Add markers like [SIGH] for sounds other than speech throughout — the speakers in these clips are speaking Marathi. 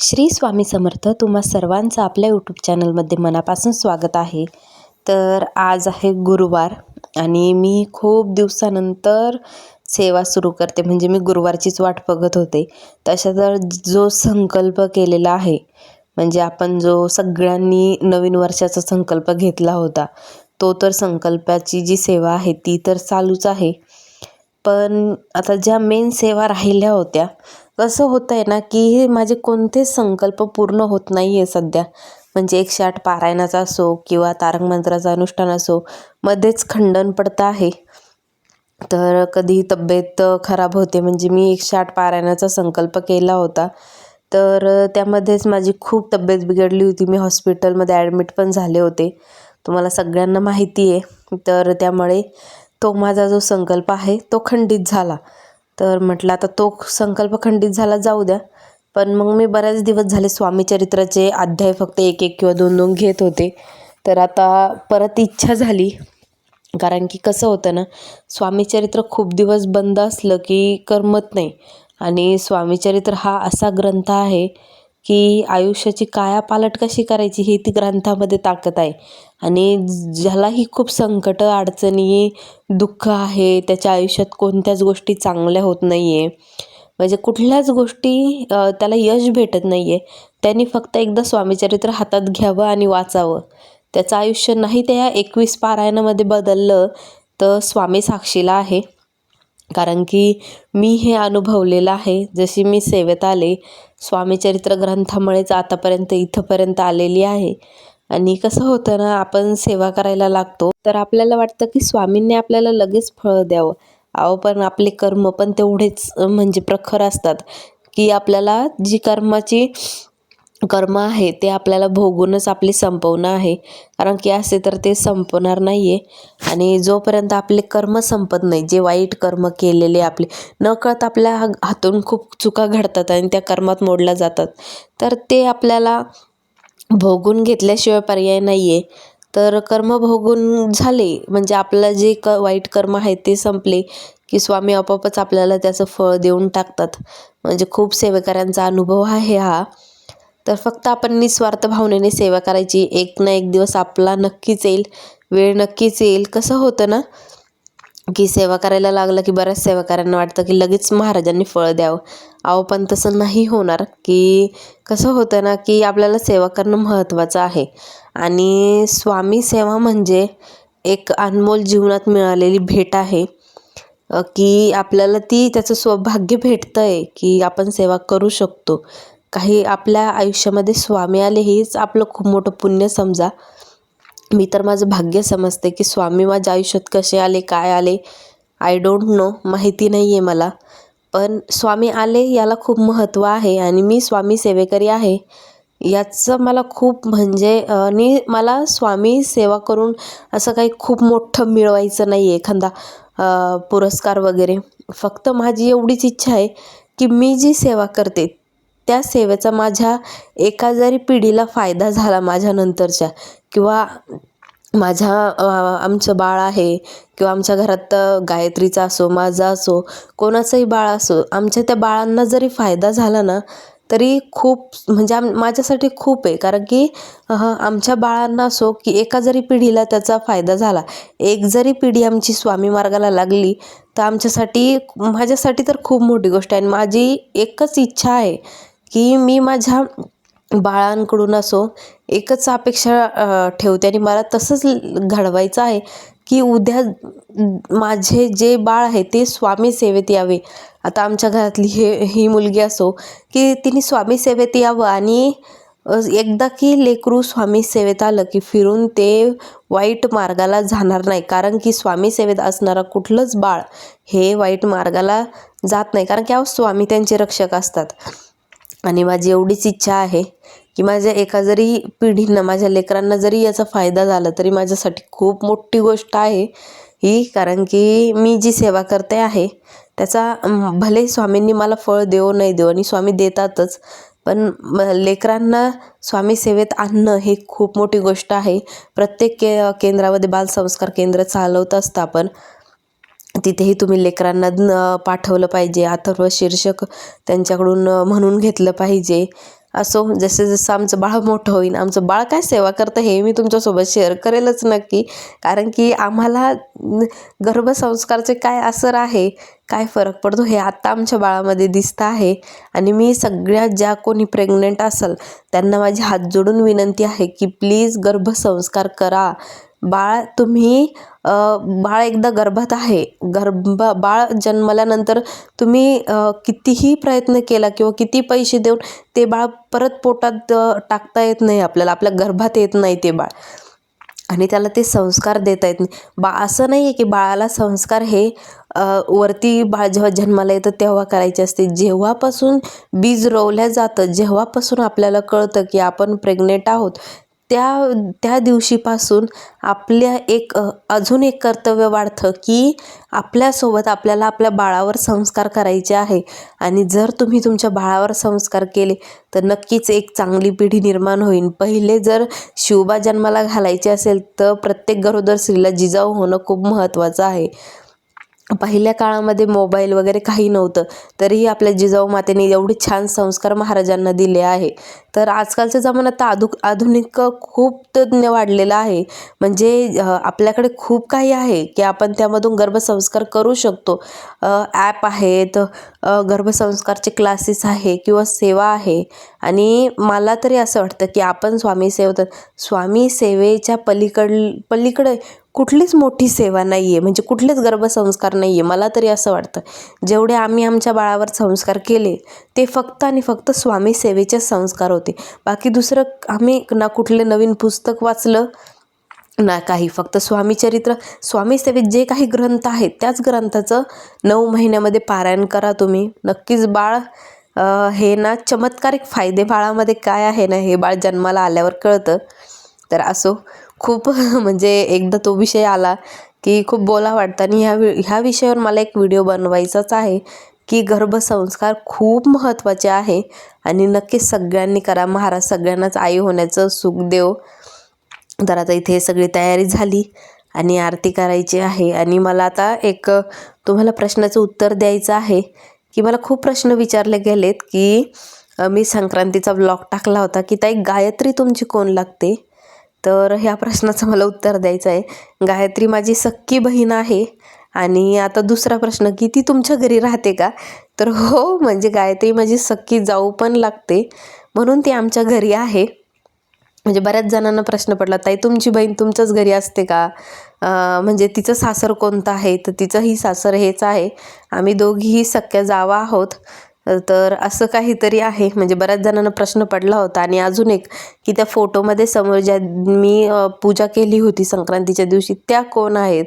श्री स्वामी समर्थ तुम्हा सर्वांचं आपल्या यूट्यूब चॅनलमध्ये मनापासून स्वागत आहे. तर आज आहे गुरुवार आणि मी खूप दिवसानंतर सेवा सुरू करते. म्हणजे मी गुरुवारचीच वाट बघत होते. तशा तर जो संकल्प केलेला आहे म्हणजे आपण जो सगळ्यांनी नवीन वर्षाचा संकल्प घेतला होता तो तर संकल्पाची जी सेवा आहे ती तर चालूच आहे. पण आता ज्या मेन सेवा राहिल्या होत्या कसं होतं आहे ना की हे माझे कोणतेच संकल्प पूर्ण होत नाही आहे सध्या. म्हणजे एकशे आठ पारायणाचा असो किंवा तारक मंत्राचं अनुष्ठान असो मध्येच खंडन पडतं आहे. तर कधी तब्येत खराब होते म्हणजे मी एकशे आठ पारायणाचा संकल्प केला होता. तर त्यामध्येच माझी खूप तब्येत बिघडली होती. मी हॉस्पिटलमध्ये ॲडमिट पण झाले होते. तुम्हाला सगळ्यांना माहिती आहे तर त्यामुळे तो माझा जो संकल्प आहे तो खंडित झाला. तर म्हटलं आता तो संकल्प खंडित झाला जाऊ द्या. पण मग मी बऱ्याच दिवस झाले स्वामीचरित्राचे अध्याय फक्त एक एक किंवा दोन दोन घेत होते. तर आता परत इच्छा झाली. कारण की कसं होतं ना स्वामीचरित्र खूप दिवस बंद असलं की करमत नाही. आणि स्वामीचरित्र हा असा ग्रंथ आहे की आयुष्याची कायापालट कशी करायची ही ती ग्रंथामध्ये ताकद आहे. आणि ज्यालाही खूप संकट अडचणी दुःख आहे त्याच्या आयुष्यात कोणत्याच गोष्टी चांगल्या होत नाही आहे म्हणजे कुठल्याच गोष्टी त्याला यश भेटत नाही आहे त्यांनी फक्त एकदा स्वामीचरित्र हातात घ्यावं आणि वाचावं. त्याचं आयुष्य नाही त्या एकवीस पारायणामध्ये बदललं तर स्वामी साक्षीला आहे. कारण की मी हे अनुभवलेलं आहे. जशी मी सेवेत आले स्वामीचरित्र ग्रंथामुळेच आतापर्यंत इथंपर्यंत आलेली आहे. आणि कसं होतं ना आपण सेवा करायला लागतो तर आपल्याला वाटतं की स्वामींनी आपल्याला लगेच फळ द्यावं. अहो पण आपले कर्म पण तेवढेच म्हणजे प्रखर असतात की आपल्याला जी कर्माची कर्म आहे ते आपल्याला भोगूनच आपले संपवणं आहे. कारण की असे तर ते संपणार नाही आहे आणि जोपर्यंत आपले कर्म संपत नाही जे वाईट कर्म केलेले आपले नकळत आपल्या हातून खूप चुका घडतात आणि त्या कर्मात मोडल्या जातात तर ते आपल्याला भोगून घेतल्याशिवाय पर्याय नाही आहे तर कर्म भोगून झाले म्हणजे आपलं जे क वाईट कर्म आहे ते संपले की स्वामी आपोआपच आपल्याला त्याचं फळ देऊन टाकतात. म्हणजे खूप सेवेकऱ्यांचा अनुभव आहे हा. तर फक्त आपण निस्वार्थ भावनेने सेवा करायची. एक ना एक दिवस आपला नक्कीच येईल. वेळ नक्कीच येईल. कसं होतं ना की सेवा करायला लागलं की बऱ्याच सेवाकाऱ्यांना वाटतं की लगेच महाराजांनी फळ द्यावं. अहो पण तसं नाही होणार की कसं होतं ना की आपल्याला सेवा करणं महत्त्वाचं आहे. आणि स्वामी सेवा म्हणजे एक अनमोल जीवनात मिळालेली भेट आहे की आपल्याला ती त्याचं सौभाग्य भेटतं आहे की आपण सेवा करू शकतो. काही आपल्या आयुष्यामध्ये स्वामी आले हेच आपलं खूप मोठं पुण्य समजा. मी तर माझं भाग्य समजते की स्वामी माझ्या आयुष्यात कसे आले काय आले आय डोंट नो माहिती नाही आहे मला. पण स्वामी आले याला खूप महत्त्व आहे आणि मी स्वामी सेवेकरी आहे. याचं मला खूप म्हणजे आणि मला स्वामी सेवा करून असं काही खूप मोठं मिळवायचं नाही आहे एखादा पुरस्कार वगैरे. फक्त माझी एवढीच इच्छा आहे की मी जी सेवा करते त्या सेवेचा माझ्या एका जरी पिढीला फायदा झाला माझ्या नंतरच्या किंवा माझ्या आमचं बाळ आहे किंवा आमच्या घरात गायत्रीचा असो माझा असो कोणाचंही बाळ असो आमच्या त्या बाळांना जरी फायदा झाला ना तरी खूप म्हणजे आम माझ्यासाठी खूप आहे. कारण की आमच्या बाळांना असो की एका जरी पिढीला त्याचा फायदा झाला एक जरी पिढी आमची स्वामी मार्गाला लागली तर आमच्यासाठी माझ्यासाठी तर खूप मोठी गोष्ट आहे. आणि माझी एकच इच्छा आहे की मी माझ्या बाळांकडून असो एकच अपेक्षा ठेवते आणि मला तसंच घडवायचं आहे की उद्या माझे जे बाळ आहे ते स्वामी सेवेत यावे. आता आमच्या घरातली हे ही मुलगी असो की तिने स्वामी सेवेत यावं आणि एकदा की लेकरू स्वामी सेवेत आलं की फिरून ते वाईट मार्गाला जाणार नाही. कारण की स्वामी सेवेत असणारा कुठलंच बाळ हे वाईट मार्गाला जात नाही. कारण की स्वामी त्यांचे रक्षक असतात. आणि माझी एवढीच इच्छा आहे की माझ्या एका जरी पिढींना माझ्या लेकरांना जरी याचा फायदा झाला तरी माझ्यासाठी खूप मोठी गोष्ट आहे ही कारण की मी जी सेवा करते आहे त्याचा भले स्वामींनी मला फळ देऊ नाही देऊ आणि स्वामी देतातच पण लेकरांना स्वामी सेवेत आणणं हे खूप मोठी गोष्ट आहे. प्रत्येक के केंद्रामध्ये बालसंस्कार केंद्र चालवत असतं आपण. तिथेही तुम्ही लेकरांना पाठवलं पाहिजे अथर्व शीर्षक त्यांच्याकडून म्हणून घेतलं पाहिजे. असो जसं जसं आमचं बाळ मोठं होईल आमचं बाळ काय सेवा करतं हे मी तुमच्यासोबत शेअर करेलच नक्की. कारण की आम्हाला गर्भसंस्कारचे काय असर आहे काय फरक पडतो हे आत्ता आमच्या बाळामध्ये दिसतं आहे. आणि मी सगळ्या ज्या कोणी प्रेग्नेंट असेल त्यांना माझी हात जोडून विनंती आहे की प्लीज गर्भसंस्कार करा. बाळ तुम्ही बाळ एकदा गर्भात आहे. गर्भ बाळ जन्मल्यानंतर तुम्ही कितीही प्रयत्न केला किंवा किती पैसे देऊन ते बाळ परत पोटात टाकता येत नाही आपल्याला. आपल्या गर्भात येत नाही ते बाळ. आणि त्याला ते संस्कार देता येत नाही. बा असं नाही आहे की बाळाला संस्कार हे वरती बाळ जेव्हा जन्माला येतं तेव्हा करायचे असते. जेव्हापासून बीज रोवल्या जातं जेव्हापासून आपल्याला कळतं की आपण प्रेग्नेंट आहोत त्या त्या दिवशीपासून आपल्या एक अजून एक कर्तव्य वाढतं की आपल्यासोबत आपल्याला आपल्या बाळावर संस्कार करायचे आहे. आणि जर तुम्ही तुमच्या बाळावर संस्कार केले तर नक्कीच एक चांगली पिढी निर्माण होईल पहिले जर शिवबा जन्माला घालायचे असेल तर प्रत्येक गरोदर स्त्रीला जिजाऊ होणं खूप महत्त्वाचं आहे. पहिल्या काळामध्ये मोबाईल वगैरे काही नव्हतं. तरीही आपल्या जिजाऊ मातेने एवढे छान संस्कार महाराजांना दिले आहे. तर आजकालच्या जमान्यात तर आधु आधुनिक खूप तज्ञ वाढलेला आहे. म्हणजे आपल्याकडे खूप काही आहे की आपण त्यामधून गर्भसंस्कार करू शकतो. ॲप आहेत गर्भसंस्कारचे क्लासेस आहे किंवा सेवा आहे. आणि मला तरी असं वाटतं की आपण स्वामी सेवतात स्वामी सेवेच्या पलीकड पलीकडे कुठलीच मोठी सेवा नाही आहे म्हणजे कुठलेच गर्भसंस्कार नाही आहे मला तरी असं वाटतं जेवढे आम्ही आमच्या बाळावर संस्कार केले ते फक्त आणि फक्त स्वामी सेवेचे संस्कार होते. बाकी दुसरं आम्ही ना कुठले नवीन पुस्तक वाचलं ना काही. फक्त स्वामी चरित्र स्वामी सेवेत जे काही ग्रंथ आहेत त्याच ग्रंथाचं नऊ महिन्यामध्ये पारायण करा तुम्ही. नक्कीच बाळ हे ना चमत्कारिक फायदे बाळामध्ये काय आहे ना हे बाळ जन्माला आल्यावर कळतं. तर असो. खूप [LAUGHS] म्हणजे एकदा तो विषय आला की खूप बोला वाटतं. आणि ह्या वि ह्या विषयावर मला एक व्हिडिओ बनवायचाच आहे की गर्भसंस्कार खूप महत्त्वाचे आहे आणि नक्कीच सगळ्यांनी करा. महाराज सगळ्यांनाच आई होण्याचं सुख देव. तर आता इथे सगळी तयारी झाली आणि आरती करायची आहे. आणि मला आता एक तुम्हाला प्रश्नाचं उत्तर द्यायचं आहे की मला खूप प्रश्न विचारले गेलेत की मी संक्रांतीचा ब्लॉग टाकला होता की ताई गायत्री तुमची कोण लागते? तर ह्या प्रश्नाचं मला उत्तर द्यायचं आहे. गायत्री माझी सक्की बहीण आहे. आणि आता दुसरा प्रश्न की ती तुमच्या घरी राहते का? तर हो म्हणजे गायत्री माझी सक्की जाऊ पण लागते. म्हणून ती आमच्या घरी आहे. म्हणजे बऱ्याच जणांना प्रश्न पडला ताई तुमची बहीण तुमच्याच घरी असते का? म्हणजे तिचं सासर कोणतं आहे? तर तिचंही सासर हेच आहे. आम्ही दोघीही सख्या जावा आहोत. तर असं काहीतरी आहे. म्हणजे बऱ्याच जणांना प्रश्न पडला होता आणि अजून एक की त्या फोटोमध्ये समोर ज्या मी पूजा केली होती संक्रांतीच्या दिवशी त्या कोण आहेत?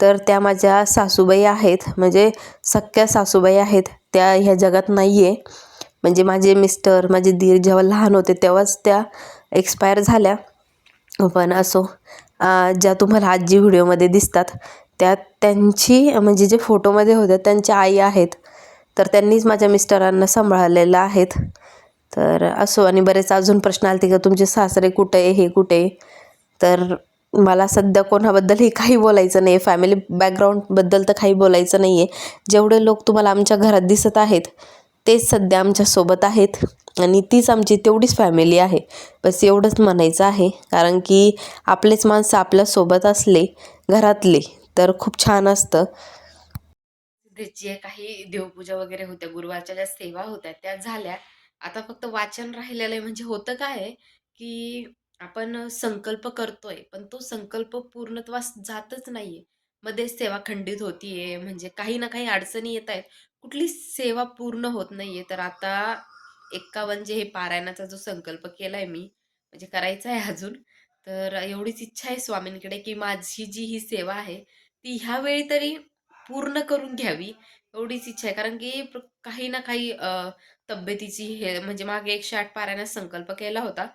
तर त्या माझ्या सासूबाई आहेत. म्हणजे सख्या सासूबाई आहेत. त्या ह्या जगात नाही आहे म्हणजे माझे मिस्टर माझे दीर जेव्हा लहान होते तेव्हाच त्या एक्सपायर झाल्या. पण असो ज्या तुम्हाला आजी व्हिडिओमध्ये दिसतात त्या त्यांची म्हणजे जे फोटोमध्ये होत्या त्यांच्या आई आहेत. तर त्यांनीच माझ्या मिस्टरांना सांभाळलेलं आहेत. तर असो आणि बरेच अजून प्रश्न आले का तुमचे सासरे कुठे आहे हे कुठे तर मला सध्या कोणाबद्दलही काही बोलायचं नाही. फॅमिली बॅकग्राऊंडबद्दल तर काही बोलायचं नाही आहे जेवढे लोक तुम्हाला आमच्या घरात दिसत आहेत तेच सध्या आमच्यासोबत आहेत आणि तीच आमची तेवढीच फॅमिली आहे. बस एवढंच म्हणायचं आहे. कारण की आपलेच माणसं आपल्यासोबत असले घरातले तर खूप छान असतं. जे काही देवपूजा वगैरे होत्या गुरुवारच्या ज्या सेवा होत्या त्या झाल्या. आता फक्त वाचन राहिलेलं आहे. म्हणजे होतं काय आहे की आपण संकल्प करतोय पण तो संकल्प पूर्णत्वास जातच नाहीये. मध्ये सेवा खंडित होतीये म्हणजे काही ना काही अडचणी येत आहेत. कुठली सेवा पूर्ण होत नाहीये. तर आता एक्कावन्न जे हे पारायणाचा जो संकल्प केलाय मी म्हणजे करायचा आहे अजून. तर एवढीच इच्छा आहे स्वामींकडे की माझी जी ही सेवा आहे ती ह्यावेळी तरी पूर्ण करून घ्यावी एवढीच इच्छा आहे. कारण की काही ना काही तब्येतीची हे म्हणजे मागे एकशे आठ पाऱ्याने संकल्प केला होता.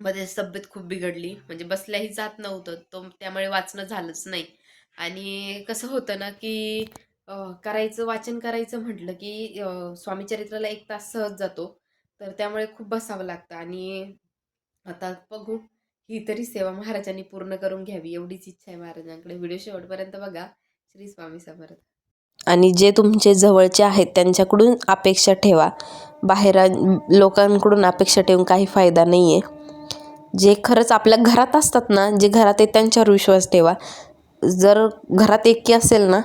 मध्ये तब्येत खूप बिघडली म्हणजे बसल्याही जात नव्हतं तो त्यामुळे वाचणं झालंच नाही. आणि कसं होतं ना की करायचं वाचन करायचं म्हटलं की स्वामी स्वामीचरित्राला एक तास सहज जातो. तर त्यामुळे खूप बसावं लागतं. आणि आता बघू ही तरी सेवा महाराजांनी पूर्ण करून घ्यावी एवढीच इच्छा आहे महाराजांकडे. व्हिडिओ शेवटपर्यंत बघा. श्री स्वामी समर्थ. आणि जे तुमचे जवळचे आहेत त्यांच्याकडून अपेक्षा ठेवा. बाहेर लोकांकडून अपेक्षा ठेवून काही फायदा नाही आहे जे खरंच आपल्या घरात असतात ना जे घरात आहे त्यांच्यावर विश्वास ठेवा. जर घरात एकी असेल ना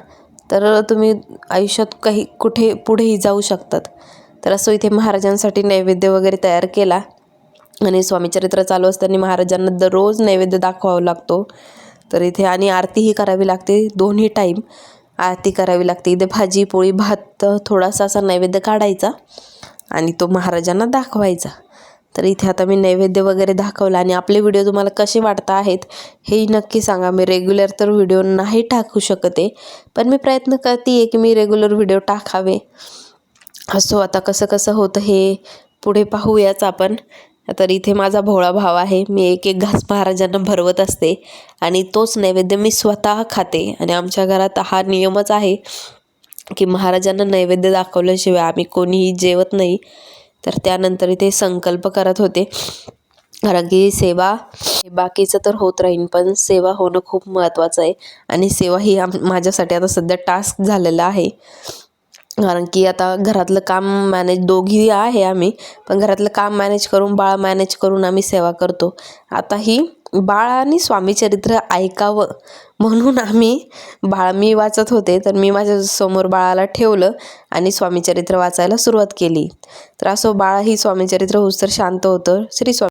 तर तुम्ही आयुष्यात काही कुठे पुढेही जाऊ शकतात. तर असं इथे महाराजांसाठी नैवेद्य वगैरे तयार केला. आणि स्वामीचरित्र चालू असताना महाराजांना दररोज नैवेद्य दाखवावा लागतो. तर इथे आणि आरतीही करावी लागते. दोन्ही टाईम आरती करावी लागते. इथे भाजी पोळी भात थोडासा असा नैवेद्य काढायचा आणि तो महाराजांना दाखवायचा. तर इथे आता मी नैवेद्य वगैरे दाखवला आणि आपले व्हिडिओ तुम्हाला कसे वाटत आहेत हेही नक्की सांगा. मी रेग्युलर तर व्हिडिओ नाही टाकू शकते पण मी प्रयत्न करते आहे की मी रेग्युलर व्हिडिओ टाकावे. असो आता कसं कसं होतं हे पुढे पाहूयाच आपण. तर इथे माझा भोळा भाव आहे. मी एक एक घास महाराजांना भरवत असते आणि तोच नैवेद्य मी स्वतः खाते आणि आमच्या घरात हा नियमच आहे की महाराजांना नैवेद्य दाखवल्याशिवाय आम्ही कोणीही जेवत नाही. तर त्यानंतर इथे संकल्प करत होते. कारण की सेवा बाकीचं तर होत राहीन पण सेवा होणं खूप महत्त्वाचं आहे. आणि सेवा ही आम माझ्यासाठी आता सध्या टास्क झालेला आहे. कारण की आता घरातलं काम मॅनेज दोघी आहे आम्ही पण घरातलं काम मॅनेज करून बाळ मॅनेज करून आम्ही सेवा करतो. आता ही बाळ आणि स्वामीचरित्र ऐकावं म्हणून आम्ही बाळ मी वाचत होते तर मी माझ्यासमोर बाळाला ठेवलं आणि स्वामीचरित्र वाचायला सुरुवात केली. तर असं बाळ ही स्वामीचरित्र होस तर शांत होतं. श्री स्वामी